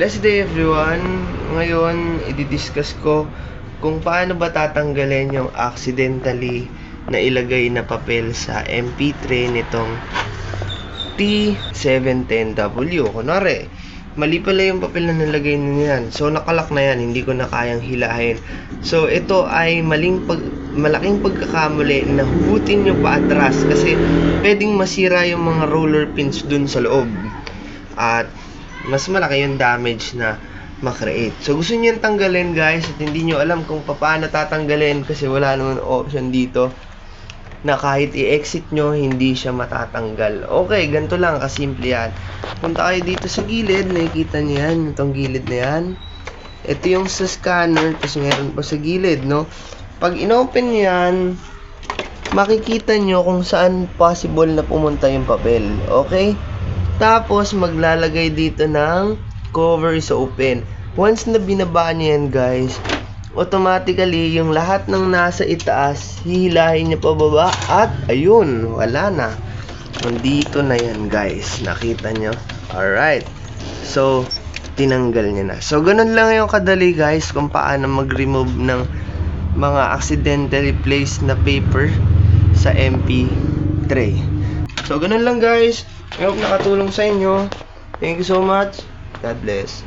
Blessed day everyone! Ngayon, i-discuss ko kung paano ba tatanggalin yung accidentally na ilagay na papel sa MP3 nitong T710W. Kunwari, mali pala yung papel na nilagay niya yan. So, nakalak na yan. Hindi ko na kayang hilahin. So, ito ay maling pag, malaking pagkakamali na hugutin nyo pa atras kasi pwedeng masira yung mga roller pins dun sa loob. At mas malaki yung damage na makreate. So, gusto nyo yung tanggalin guys at hindi nyo alam kung paano tatanggalin kasi wala naman option dito na kahit i-exit nyo, hindi siya matatanggal. Okay, ganito lang, kasimple yan. Punta kayo dito sa gilid, nakikita nyo yan, itong gilid na yan. Ito yung sa scanner, tapos meron pa sa gilid, no? Pag inopen nyo yan, makikita nyo kung saan possible na pumunta yung papel. Okay? Tapos, maglalagay dito ng cover sa open. Once na binaba nyo yan, guys, automatically, yung lahat ng nasa itaas, hihilahin niya pababa at ayun, wala na. Nandito na yan, guys. Nakita nyo? Alright. So, tinanggal niya na. So, ganun lang yung kadali, guys, kung paano mag-remove ng mga accidentally placed na paper sa MP3. So, ganun lang, guys. I hope nakatulong sa inyo. Thank you so much. God bless.